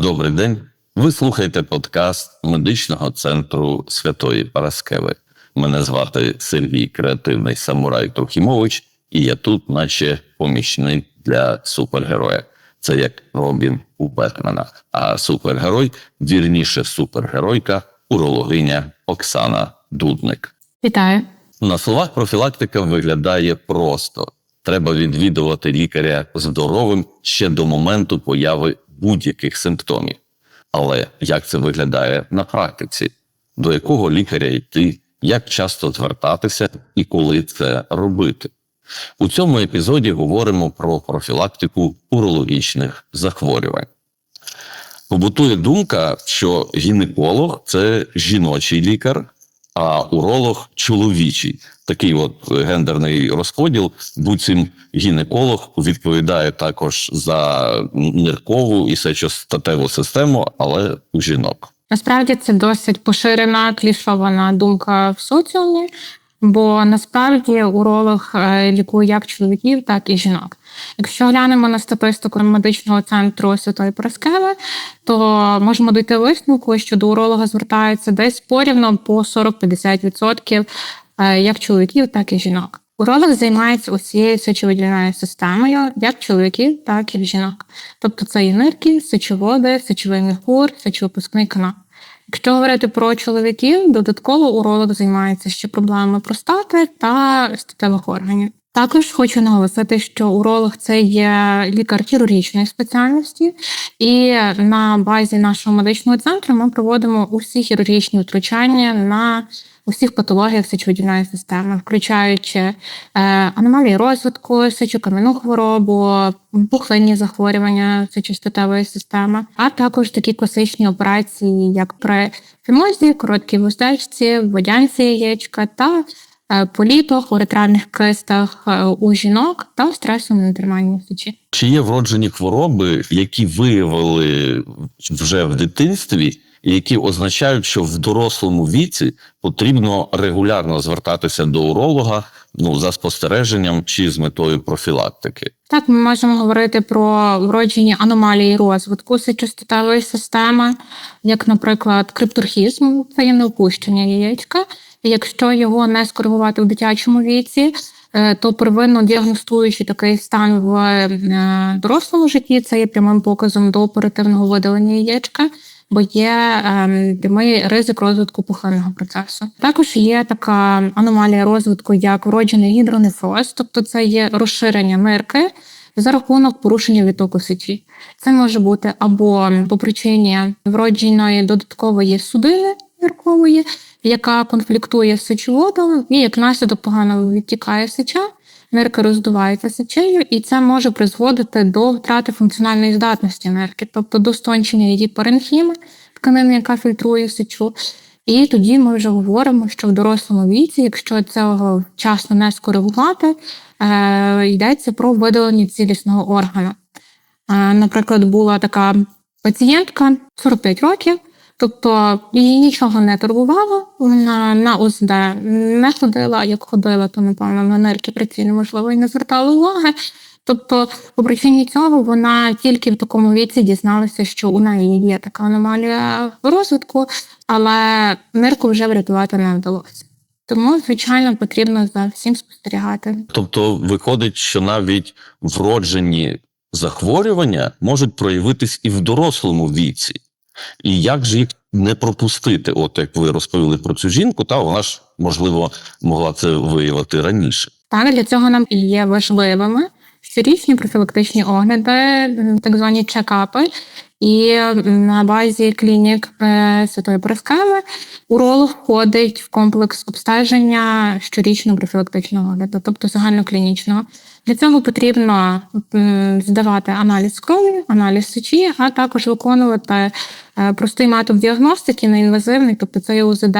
Добрий день. Ви слухаєте подкаст медичного центру Святої Параскеви. Мене звати Сергій Креативний Самурай Трохімович, і я тут, наче помічник для супергероя. Це як Робін у Бетмена. А супергерой, вірніше, супергеройка, урологиня Оксана Дудник. Вітаю. На словах профілактика виглядає просто: треба відвідувати лікаря здоровим ще до моменту появи будь-яких симптомів. Але як це виглядає на практиці? До якого лікаря йти, як часто звертатися і коли це робити? У цьому епізоді говоримо про профілактику урологічних захворювань. Побутує думка, що гінеколог це жіночий лікар, а уролог чоловічий. Такий от гендерний розподіл. Буцім гінеколог відповідає також за ниркову і сечостатеву систему, але у жінок. Насправді це досить поширена клішована думка в соціумі, бо насправді уролог е, лікує як чоловіків, так і жінок. Якщо глянемо на статистику медичного центру Святої Параскеви, то можемо дійти висновку, що до уролога звертаються десь порівно по 40-50% е, як чоловіків, так і жінок. Уролог займається усією сечовидільною системою, як чоловіків, так і жінок. Тобто це і нирки, сечоводи, сечовий міхур, сечовипускний канал. Якщо говорити про чоловіків, додатково уролог займається ще проблемами простати та статевих органів. Також хочу наголосити, що уролог це є лікар хірургічної спеціальності, і на базі нашого медичного центру ми проводимо усі хірургічні втручання на усіх патологіях сечовидільної системи, включаючи е, аномалії розвитку, сечокам'яну хворобу, пухлинні захворювання сечостатевої системи, а також такі класичні операції, як при фімозі, короткій вуздечці, водянці яєчка та е, політах, уретральних кистах е, у жінок та стресовому нетриманні сечі. Чи є вроджені хвороби, які виявили вже в дитинстві, які означають, що в дорослому віці потрібно регулярно звертатися до уролога ну за спостереженням чи з метою профілактики? Так, ми можемо говорити про вроджені аномалії розвитку сечостатевої системи, як, наприклад, криптурхізм, це є неопущення яєчка. Якщо його не скоригувати в дитячому віці, е, то первинно діагностуючи такий стан в е, дорослому житті, це є прямим показом до оперативного видалення яєчка. Бо є ем, прямий ризик розвитку пухлинного процесу. Також є така аномалія розвитку, як вроджений гідронефроз, тобто це є розширення нирки за рахунок порушення відтоку сечі. Це може бути або по причині вродженої додаткової судини ниркової, яка конфліктує з сечоводом, і як наслідок погано відтікає сеча. Нирка роздувається сечею, і це може призводити до втрати функціональної здатності нирки, тобто до стончення її паренхіми, тканини, яка фільтрує сечу. І тоді ми вже говоримо, що в дорослому віці, якщо цього вчасно не скоригувати, е, йдеться про видалення цілісного органу. Е, наприклад, була така пацієнтка 45 років. Тобто її нічого не турбувало, вона на ОЗД не ходила, як ходила, то напевно на нирки прицільно, можливо, і не звертала уваги. Тобто, по причині цього вона тільки в такому віці дізналася, що у неї є така аномалія розвитку, але нирку вже врятувати не вдалося. Тому, звичайно, потрібно за всім спостерігати. Тобто, виходить, що навіть вроджені захворювання можуть проявитись і в дорослому віці. І як же їх не пропустити? От як ви розповіли про цю жінку, та вона ж можливо могла це виявити раніше. Так, для цього нам і є важливими щорічні профілактичні огляди, так звані чекапи. І на базі клінік е, Святої Параскеви уролог входить в комплекс обстеження щорічного профілактичного огляду, тобто загальноклінічного. Для цього потрібно здавати аналіз крові, аналіз сечі, а також виконувати е, простий метод діагностики, неінвазивний, тобто це УЗД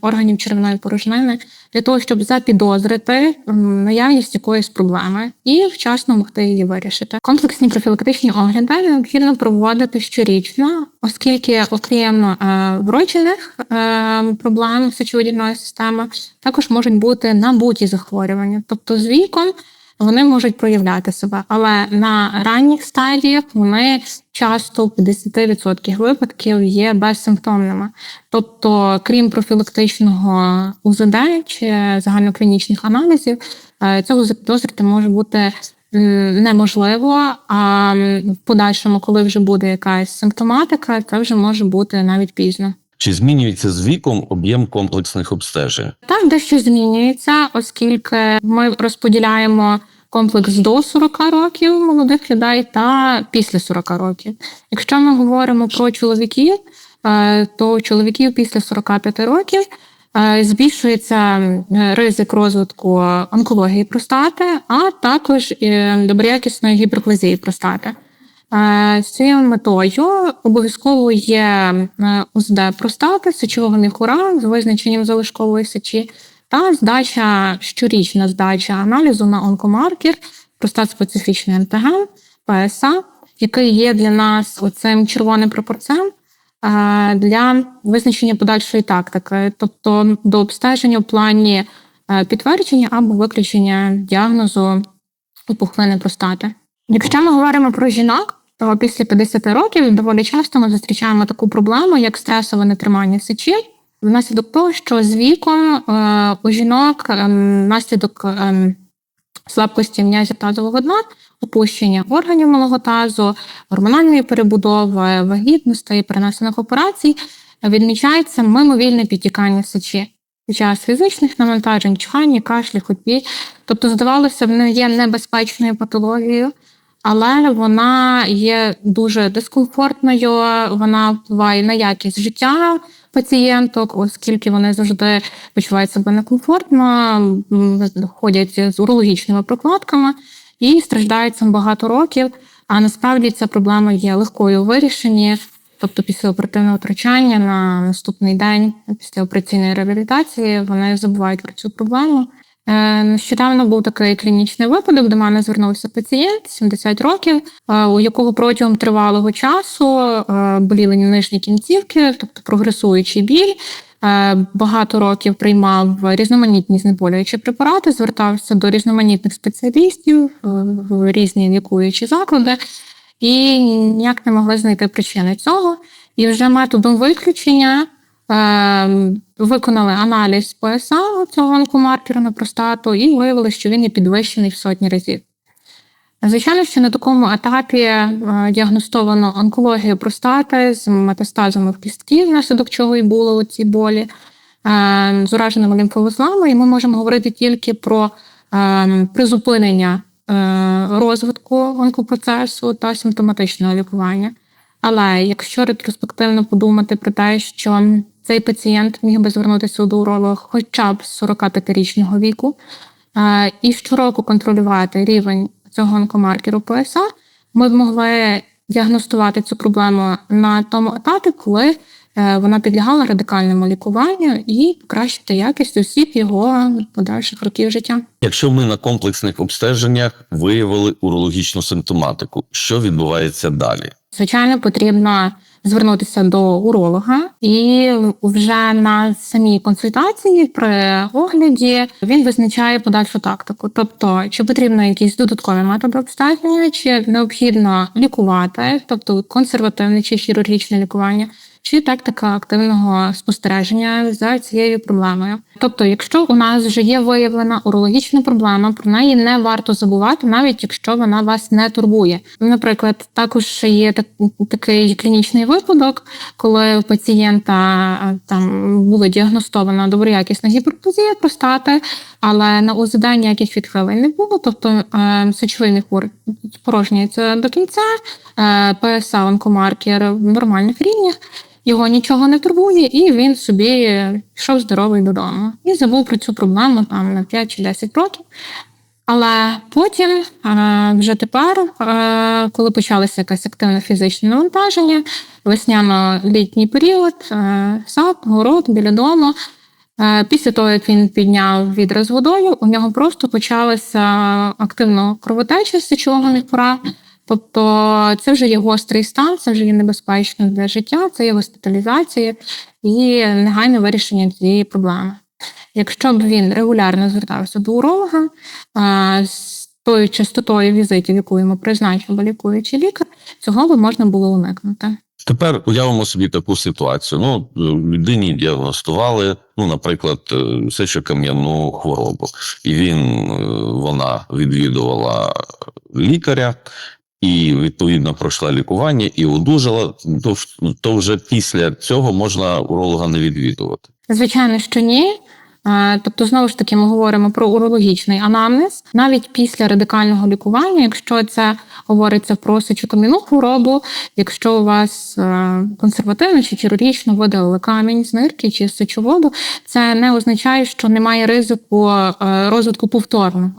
органів червоної порожнини, для того, щоб запідозрити наявність якоїсь проблеми і вчасно могти її вирішити. Комплексні профілактичні огляди необхідно проводити щорічно, оскільки, окрім е, вроджених е, проблем сечовидільної системи, також можуть бути набуті захворювання, тобто з віком. Вони можуть проявляти себе. Але на ранніх стадіях вони часто в 50% випадків є безсимптомними. Тобто, крім профілактичного УЗД чи загальноклінічних аналізів, е, цього запідозрити може бути неможливо. А в подальшому, коли вже буде якась симптоматика, це вже може бути навіть пізно. Чи змінюється з віком об'єм комплексних обстежень? Так, дещо змінюється, оскільки ми розподіляємо комплекс до 40 років молодих людей та після 40 років. Якщо ми говоримо про чоловіків, е, то чоловіків після 45 років е, збільшується ризик розвитку онкології простати, а також е, доброякісної гіперплазії простати. Е, З цією метою обов'язково є е, УЗД простати, сечового міхура з визначенням залишкової сечі та здача щорічна здача аналізу на онкомаркер, простат-специфічний антиген, ПСА, який є для нас оцим червоним прапорцем е, для визначення подальшої тактики, тобто до обстеження в плані е, підтвердження або виключення діагнозу опухлини простати. Якщо ми говоримо про жінок, то після 50 років доволі часто ми зустрічаємо таку проблему, як стресове нетримання сечі, внаслідок того, що з віком е, у жінок е, внаслідок е, слабкості м'язів тазового дна, опущення органів малого тазу, гормональної перебудови, вагітності перенесених операцій відмічається мимовільне підтікання сечі під час фізичних навантажень, чхання, кашлі, ходьбі. Тобто, здавалося не є небезпечною патологією, але вона є дуже дискомфортною, вона впливає на якість життя пацієнток, оскільки вони завжди почувають себе некомфортно, ходять з урологічними прокладками і страждають цим багато років. А насправді ця проблема є легкою у вирішенні. Тобто після оперативного втручання на наступний день після операційної реабілітації вони забувають про цю проблему. Е, Нещодавно був такий клінічний випадок. До мене звернувся пацієнт 70 років, е, у якого протягом тривалого часу е, боліли нижні кінцівки, тобто прогресуючий біль. Багато років приймав різноманітні знеболюючі препарати, звертався до різноманітних спеціалістів в різні лікуючі заклади і ніяк не могли знайти причини цього. І вже методом виключення виконали аналіз ПСА цього онкомаркера на простату і виявили, що він є підвищений в сотні разів. Звичайно, що на такому етапі е, діагностовано онкологію простати з метастазами в кістки, внаслідок чого і були ці болі, е, з ураженими лімфовузлами, і ми можемо говорити тільки про е, призупинення е, розвитку онкопроцесу та симптоматичного лікування. Але якщо ретроспективно подумати про те, що цей пацієнт міг би звернутися до уролога хоча б з 45-річного віку, і щороку контролювати рівень цього онкомаркеру ПСА, ми б могли діагностувати цю проблему на тому етапі, коли е, вона підлягала радикальному лікуванню і покращити якість усіх його подальших років життя. Якщо ми на комплексних обстеженнях виявили урологічну симптоматику, що відбувається далі? Звичайно, потрібно звернутися до уролога, і вже на самій консультації при огляді він визначає подальшу тактику. Тобто, чи потрібно якісь додаткові методи обстеження, чи необхідно лікувати, тобто консервативне чи хірургічне лікування. Чи тактика активного спостереження за цією проблемою. Тобто, якщо у нас вже є виявлена урологічна проблема, про неї не варто забувати, навіть якщо вона вас не турбує. Наприклад, також є так, такий клінічний випадок, коли у пацієнта там було діагностовано доброякісна гіперплазія простати, але на УЗД ніяких відхилень не було. Тобто е, сечовий міхур порожнюється до кінця, е, ПСА онкомаркер в нормальних рівнях. Його нічого не турбує, і він собі йшов здоровий додому. І забув про цю проблему там на 5 чи 10 років. Але потім, е, вже тепер, е, коли почалося якесь активне фізичне навантаження, весняно-літній період, е, сад, город біля дому. Після того, як він підняв відра з водою, у нього просто почалася активно кровотеча з сечового міхура. Тобто це вже є гострий стан, це вже є небезпечно для життя, це є госпіталізація і негайне вирішення цієї проблеми. Якщо б він регулярно звертався до уролога, з тою частотою візитів, яку йому призначив або лікуючий лікар, цього би можна було уникнути. Тепер уявимо собі таку ситуацію. Ну, людині діагностували, ну, наприклад, е, сечокам'яну хворобу, і він е, вона відвідувала лікаря. І відповідно пройшла лікування і одужала, то, то вже після цього можна уролога не відвідувати. Звичайно, що ні. Тобто, знову ж таки, ми говоримо про урологічний анамнез навіть після радикального лікування, якщо це говориться про сечокам'яну хворобу, якщо у вас е, консервативно чи хірургічно видалили камінь з нирки чи з сечоводу, це не означає, що немає ризику е, розвитку повторного.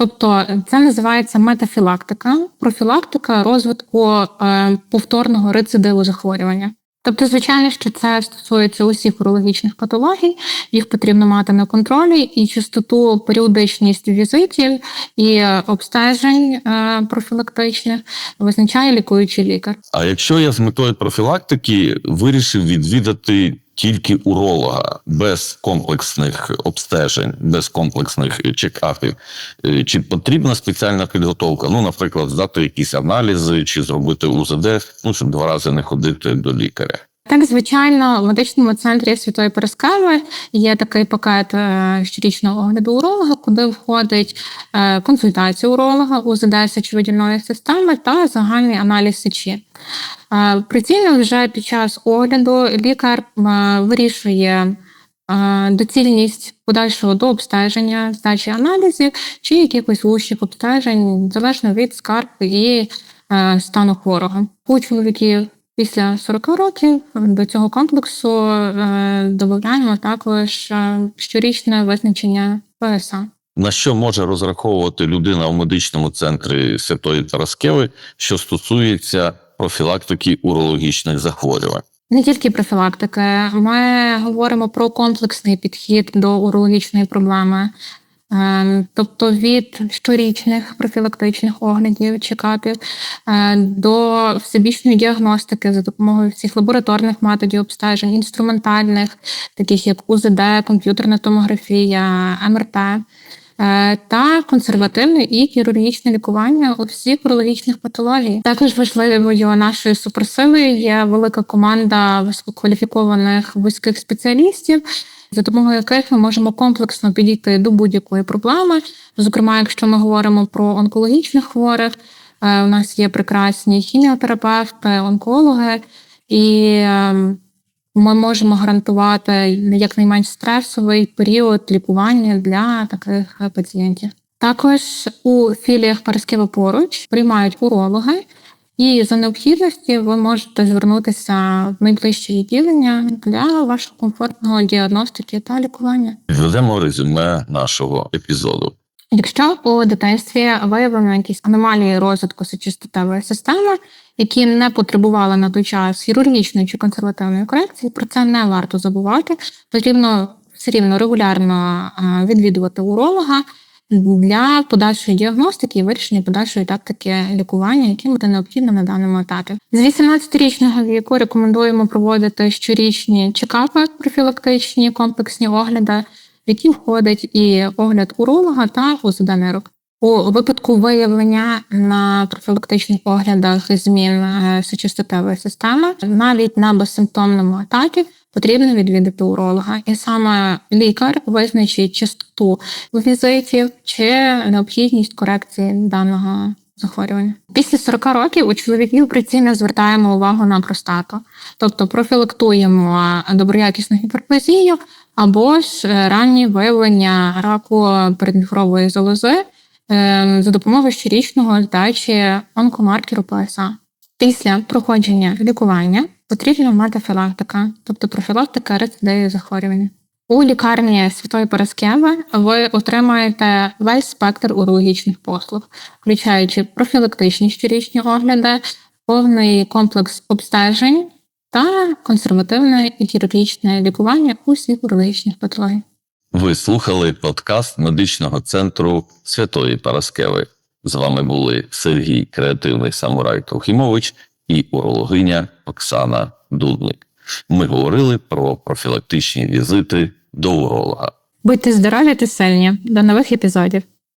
Тобто це називається метафілактика, профілактика розвитку е, повторного рецидиву захворювання. Тобто, звичайно, що це стосується усіх урологічних патологій, їх потрібно мати на контролі, і частоту, періодичність візитів і е, обстежень е, профілактичних визначає лікуючий лікар. А якщо я з метою профілактики вирішив відвідати тільки уролога без комплексних обстежень, без комплексних чекапів, е, чи потрібна спеціальна підготовка? Ну, наприклад, здати якісь аналізи чи зробити УЗД, ну щоб два рази не ходити до лікаря. Так, звичайно, в медичному центрі Святої Перескеви є такий пакет е, щорічного огляду уролога, куди входить е, консультація уролога, УЗД сечовидільної системи та загальний аналіз сечі. Е, Прицільно вже під час огляду лікар вирішує доцільність подальшого до обстеження, здачі аналізів чи якихось вущих обстежень, залежно від скарг і стану хворого. У чоловіків після 40 років до цього комплексу е, додаємо також е, щорічне визначення ПСА. На що може розраховувати людина в медичному центрі Святої Тараскеви, що стосується профілактики урологічних захворювань? Не тільки профілактики, ми говоримо про комплексний підхід до урологічної проблеми. Е, Тобто від щорічних профілактичних оглядів, чекапів е, до всебічної діагностики за допомогою всіх лабораторних методів обстежень, інструментальних, таких як УЗД, комп'ютерна томографія, МРТ, та консервативне і хірургічне лікування усіх урологічних патологій. Також важливою нашою суперсилою є велика команда висококваліфікованих вузьких спеціалістів, за допомогою яких ми можемо комплексно підійти до будь-якої проблеми. Зокрема, якщо ми говоримо про онкологічних хворих, е, у нас є прекрасні хіміотерапевти, онкологи, і е, ми можемо гарантувати якнайменш стресовий період лікування для таких пацієнтів. Також у філіях Параскева поруч приймають урологи, і за необхідності ви можете звернутися в найближче відділення для вашого комфортного діагностики та лікування. Підведемо резюме нашого епізоду. Якщо у дитинстві виявлено якісь аномалії розвитку сечостатевої системи, які не потребували на той час хірургічної чи консервативної корекції, про це не варто забувати. Потрібно все рівно регулярно е, відвідувати уролога для подальшої діагностики і вирішення подальшої тактики лікування, яке буде необхідно на даному етапі. З 18-річного віку рекомендуємо проводити щорічні чекапи, профілактичні комплексні огляди, які входить і огляд уролога та УЗД нирок. У випадку виявлення на профілактичних оглядах змін е, сечостатевої системи, навіть на безсимптомному етапі, потрібно відвідати уролога. І саме лікар визначить частоту візитів чи необхідність корекції даного захворювання. Після 40 років у чоловіків прицільно звертаємо увагу на простату, тобто профілактуємо доброякісну гіперплазію або ж е, ранні виявлення раку передміхрової залози е, за допомогою щорічного здачі онкомаркеру ПСА. Після проходження лікування потрібна метафілактика, тобто профілактика рецидивів захворювання. У лікарні Святої Параскеви ви отримаєте весь спектр урологічних послуг, включаючи профілактичні щорічні огляди, повний комплекс обстежень та консервативне і хірургічне лікування усіх урологічних патологій. Ви слухали подкаст медичного центру Святої Параскеви. З вами були Сергій Креативний Самурай Трохімович і урологиня Оксана Дудник. Ми говорили про профілактичні візити до уролога. Будьте здорові та сильні. До нових епізодів.